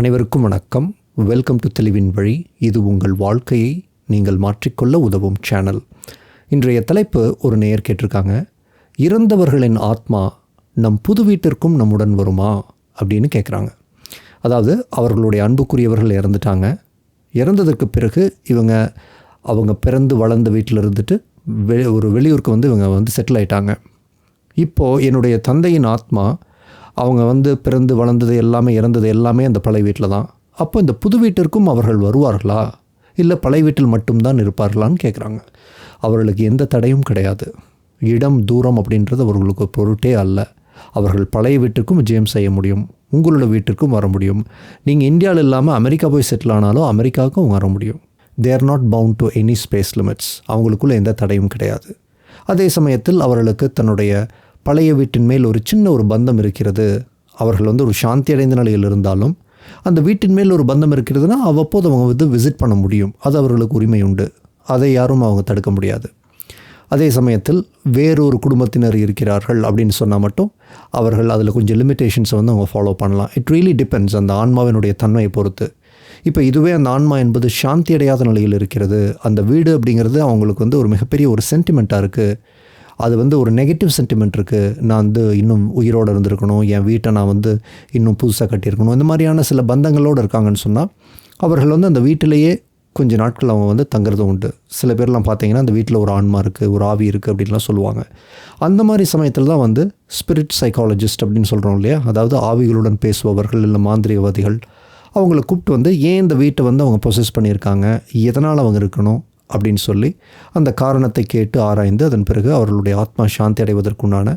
அனைவருக்கும் வணக்கம். Welcome to தெளிவின் வழி இது உங்கள் வாழ்க்கையை நீங்கள் மாற்றிக்கொள்ள உதவும் சேனல் இன்றைய தலைப்பு ஒரு நேயர் கேட்டிருக்காங்க. இறந்தவர்களின் ஆத்மா நம் புது வீட்டிற்கும் நம்முடன் வருமா? அப்படின்னு கேட்குறாங்க அதாவது அவர்களுடைய அன்புக்குரியவர்கள் இறந்துட்டாங்க. இறந்ததற்கு பிறகு இவங்க அவங்க பிறந்து வளர்ந்த வீட்டில் இருந்துட்டு வெ ஒரு வெளியூருக்கு வந்து இவங்க வந்து செட்டில் ஆயிட்டாங்க. இப்போது என்னுடைய தந்தையின் ஆத்மா அவங்க வந்து பிறந்து வளர்ந்தது எல்லாமே இறந்தது எல்லாமே அந்த பழைய வீட்டில் தான் அப்போ இந்த புது வீட்டிற்கும் அவர்கள் வருவார்களா? இல்லை பழைய வீட்டில் மட்டும்தான் இருப்பார்களான்னு கேட்குறாங்க. அவர்களுக்கு எந்த தடையும் கிடையாது. இடம் தூரம் அப்படின்றது அவர்களுக்கு பொருட்டே அல்ல. அவர்கள் பழைய வீட்டுக்கும் விஜயம் செய்ய முடியும். உங்களோட வீட்டிற்கும் வர முடியும். நீங்கள் இந்தியாவில் இல்லாமல் அமெரிக்கா போய் செட்டில் ஆனாலும் அமெரிக்காவுக்கும் வர முடியும். They are not bound to any space limits அவங்களுக்குள்ள எந்த தடையும் கிடையாது. அதே சமயத்தில் அவர்களுக்கு தன்னுடைய பழைய வீட்டின் மேல் ஒரு சின்ன ஒரு பந்தம் இருக்கிறது. அவர்கள் வந்து ஒரு சாந்தி அடைந்த நிலையில் இருந்தாலும் அந்த வீட்டின் மேல் ஒரு பந்தம் இருக்கிறதுனா அவ்வப்போது அவங்க வந்து விசிட் பண்ண முடியும். அது அவர்களுக்கு உரிமை உண்டு. அதை யாரும் அவங்க தடுக்க முடியாது. அதே சமயத்தில் வேறொரு குடும்பத்தினர் இருக்கிறார்கள் அப்படின்னு சொன்னால் மட்டும் அவர்கள் அதில் கொஞ்சம் லிமிட்டேஷன்ஸை வந்து அவங்க ஃபாலோ பண்ணலாம். இட் ரியலி டிபெண்ட்ஸ் அந்த ஆன்மாவினுடைய தன்மையை பொறுத்து. இப்போ இதுவே அந்த ஆன்மா என்பது சாந்தி அடையாத நிலையில் இருக்கிறது. அந்த வீடு அப்படிங்கிறது அவங்களுக்கு வந்து ஒரு மிகப்பெரிய ஒரு சென்டிமெண்ட்டாக இருக்குது அது வந்து ஒரு நெகட்டிவ் சென்டிமெண்ட் இருக்குது நான் வந்து இன்னும் உயிரோடு இருந்திருக்கணும். என் வீட்டை நான் வந்து இன்னும் புதுசாக கட்டியிருக்கணும். இந்த மாதிரியான சில பந்தங்களோடு இருக்காங்கன்னு சொன்னால் அவர்கள் வந்து அந்த வீட்டிலேயே கொஞ்ச நாட்கள் அவங்க வந்து தங்குறது உண்டு. சில பேர்லாம் பார்த்தீங்கன்னா அந்த வீட்டில் ஒரு ஆன்மா இருக்குது ஒரு ஆவி இருக்குது அப்படின்லாம் சொல்லுவாங்க. அந்த மாதிரி சமயத்தில் தான் வந்து ஸ்பிரிட் சைக்காலஜிஸ்ட் அப்படின்னு சொல்கிறோம் இல்லையா? அதாவது ஆவிகளுடன் பேசுபவர்கள் இல்லை மாந்திரிகவாதிகள் அவங்கள கூப்பிட்டு வந்து ஏன் இந்த வீட்டை வந்து அவங்க ப்ரொசஸ் பண்ணியிருக்காங்க? எதனால் அவங்க இருக்கணும்? அப்படின்னு சொல்லி அந்த காரணத்தை கேட்டு ஆராய்ந்து அதன் பிறகு அவர்களுடைய ஆத்மா சாந்தி அடைவதற்குண்டான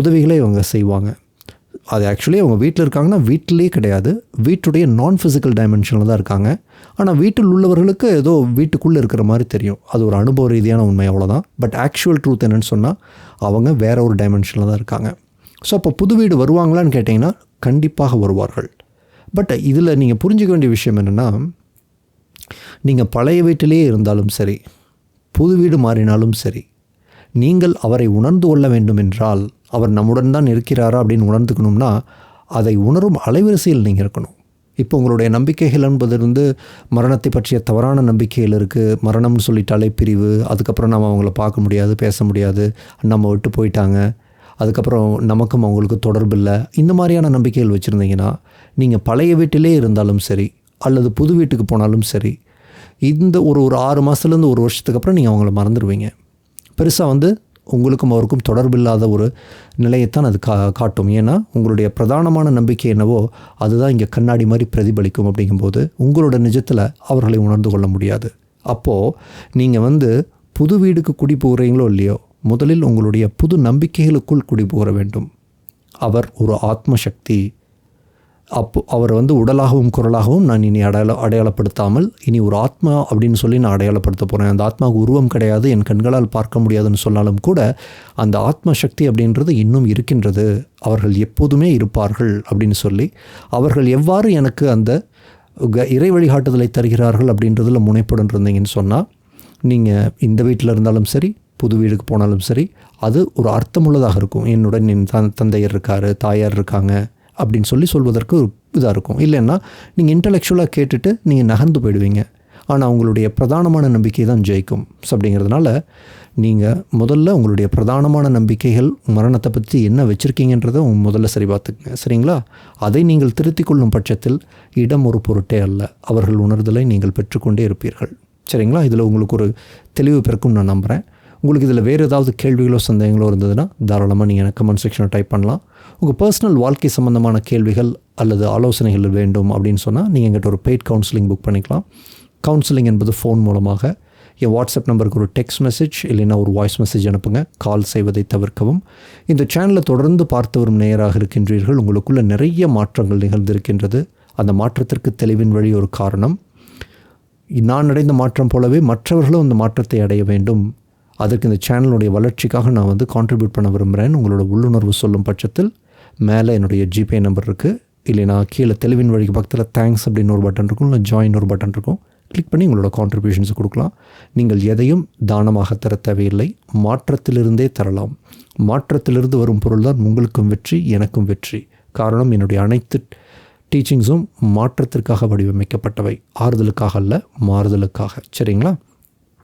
உதவிகளை இவங்க செய்வாங்க. அது ஆக்சுவலி அவங்க வீட்டில் இருக்காங்கன்னா வீட்டிலே கிடையாது. வீட்டுடைய நான் ஃபிசிக்கல் டைமென்ஷனில் தான் இருக்காங்க. ஆனால் வீட்டில் உள்ளவர்களுக்கு ஏதோ வீட்டுக்குள்ளே இருக்கிற மாதிரி தெரியும். அது ஒரு அனுபவ ரீதியான உண்மை அவ்வளோதான் பட் ஆக்சுவல் ட்ரூத் என்னன்னு சொன்னால் அவங்க வேற ஒரு டைமென்ஷனில் தான் இருக்காங்க. ஸோ அப்போ புது வீடு வருவாங்களான்னு கேட்டிங்கன்னா கண்டிப்பாக வருவார்கள். பட் இதில் நீங்கள் புரிஞ்சுக்க வேண்டிய விஷயம் என்னென்னா நீங்கள் பழைய வீட்டிலேயே இருந்தாலும் சரி புது வீடு மாறினாலும் சரி நீங்கள் அவரை உணர்ந்து கொள்ள வேண்டும் என்றால் அவர் நம்முடன் தான் இருக்கிறாரா அப்படின்னு உணர்ந்துக்கணும்னா அதை உணரும் அலைவரிசையில் நீங்கள் இருக்கணும். இப்போ உங்களுடைய நம்பிக்கைகள் என்பது வந்து மரணத்தை பற்றிய தவறான நம்பிக்கைகள் இருக்குது மரணம்னு சொல்லிட்டாலே பிரிவு அதுக்கப்புறம் நம்ம அவங்கள பார்க்க முடியாது பேச முடியாது நம்ம விட்டு போயிட்டாங்க அதுக்கப்புறம் நமக்கும் அவங்களுக்கு தொடர்பு இல்லை இந்த மாதிரியான நம்பிக்கைகள் வச்சுருந்தீங்கன்னா நீங்கள் பழைய வீட்டிலே இருந்தாலும் சரி அல்லது புது வீட்டுக்கு போனாலும் சரி இந்த ஒரு ஒரு ஆறு மாதத்துலேருந்து ஒரு வருஷத்துக்கு அப்புறம் நீங்கள் அவங்கள மறந்துடுவீங்க பெருசாக வந்து உங்களுக்கும் அவருக்கும் தொடர்பில்லாத ஒரு நிலையைத்தான் அது கா காட்டும். ஏன்னா உங்களுடைய பிரதானமான நம்பிக்கை என்னவோ அதுதான் இங்கே கண்ணாடி மாதிரி பிரதிபலிக்கும் அப்படிங்கும்போது உங்களோட நிஜத்தில் அவர்களை உணர்ந்து கொள்ள முடியாது. அப்போது நீங்கள் வந்து புது வீடுக்கு குடி போகிறீங்களோ இல்லையோ முதலில் உங்களுடைய புது நம்பிக்கைகளுக்குள் குடி போகிற வேண்டும். அவர் ஒரு ஆத்ம சக்தி அப்போ அவர் வந்து உடலாகவும் குரலாகவும் நான் இனி அடையாள அடையாளப்படுத்தாமல் இனி ஒரு ஆத்மா அப்படின்னு சொல்லி நான் அடையாளப்படுத்த போகிறேன் அந்த ஆத்மாவுக்கு உருவம் கிடையாது என் கண்களால் பார்க்க முடியாதுன்னு சொன்னாலும் கூட அந்த ஆத்ம சக்தி அப்படின்றது இன்னும் இருக்கின்றது. அவர்கள் எப்போதுமே இருப்பார்கள் அப்படின்னு சொல்லி அவர்கள் எவ்வாறு எனக்கு அந்த க- இறை வழிகாட்டுதலை தருகிறார்கள் அப்படின்றதுல முனைப்புடன் இருந்தீங்கன்னு சொன்னால் நீங்கள் இந்த வீட்டில் இருந்தாலும் சரி புது வீடுக்கு போனாலும் சரி அது ஒரு அர்த்தமுள்ளதாக இருக்கும். என்னுடன் என் தந்தையர் இருக்கார் தாயார் இருக்காங்க அப்படின்னு சொல்லி சொல்வதற்கு ஒரு இதாக இருக்கும். இல்லைன்னா நீங்கள் இன்டலெக்சுவலாக கேட்டுட்டு நீங்கள் நகர்ந்து போயிடுவீங்க. ஆனால் உங்களுடைய பிரதானமான நம்பிக்கை தான் ஜெயிக்கும். அப்படிங்கிறதுனால நீங்கள் முதல்ல உங்களுடைய பிரதானமான நம்பிக்கைகள் மரணத்தை பற்றி என்ன வச்சுருக்கீங்கன்றதை உங்கள் முதல்ல சரி பார்த்துக்குங்க. சரிங்களா? அதை நீங்கள் திருத்திக் கொள்ளும் பட்சத்தில் இடம் ஒரு பொருட்டே அல்ல. அவர்கள் உணர்தலை நீங்கள் பெற்றுக்கொண்டே இருப்பீர்கள். சரிங்களா? இதில் உங்களுக்கு ஒரு தெளிவு பிறக்கும் நான் நம்புகிறேன் உங்களுக்கு இதில் வேறு ஏதாவது கேள்விகளோ சந்தேகங்களோ இருந்ததுன்னா தாராளமாக நீங்கள் எனக்கு கமெண்ட் செக்ஷனில் டைப் பண்ணலாம். உங்கள் பர்சனல் வாழ்க்கை சம்மந்தமான கேள்விகள் அல்லது ஆலோசனைகள் வேண்டும் அப்படின்னு சொன்னால் நீங்கள் எங்கிட்ட ஒரு பெய்ட் கவுன்சிலிங் புக் பண்ணிக்கலாம். கவுன்சிலிங் என்பது ஃபோன் மூலமாக என் வாட்ஸ்அப் நம்பருக்கு ஒரு டெக்ஸ்ட் மெசேஜ் இல்லைன்னா ஒரு வாய்ஸ் மெசேஜ் அனுப்புங்க. கால் செய்வதை தவிர்க்கவும். இந்த சேனலை தொடர்ந்து பார்த்து வரும் நேயராக இருக்கின்றீர்கள். உங்களுக்குள்ள நிறைய மாற்றங்கள் நிகழ்ந்திருக்கின்றது. அந்த மாற்றத்திற்கு தெளிவின் வழி ஒரு காரணம். நான் அடைந்த மாற்றம் போலவே மற்றவர்களும் அந்த மாற்றத்தை அடைய வேண்டும். அதற்கு இந்த சேனலுடைய வளர்ச்சிக்காக நான் வந்து கான்ட்ரிபியூட் பண்ண விரும்புகிறேன் உங்களோட உள்ளுணர்வு சொல்லும் பட்சத்தில் மேலே என்னுடைய ஜிபே நம்பர் இருக்குது இல்லைனா கீழே தெளிவின் வழிக்கு பக்கத்தில் தேங்க்ஸ் அப்படின்னு ஒரு பட்டன் இருக்கும். இல்லை ஜாயின் ஒரு பட்டன் இருக்கும். கிளிக் பண்ணி உங்களோட கான்ட்ரிபியூஷன்ஸ் கொடுக்கலாம். நீங்கள் எதையும் தானமாக தர தேவையில்லை. மாற்றத்திலிருந்தே தரலாம். மாற்றத்திலிருந்து வரும் பொருள் தான் உங்களுக்கும் வெற்றி எனக்கும் வெற்றி. காரணம் என்னுடைய அனைத்து டீச்சிங்ஸும் மாற்றத்திற்காக வடிவமைக்கப்பட்டவை. ஆறுதலுக்காக அல்ல மாறுதலுக்காக. சரிங்களா?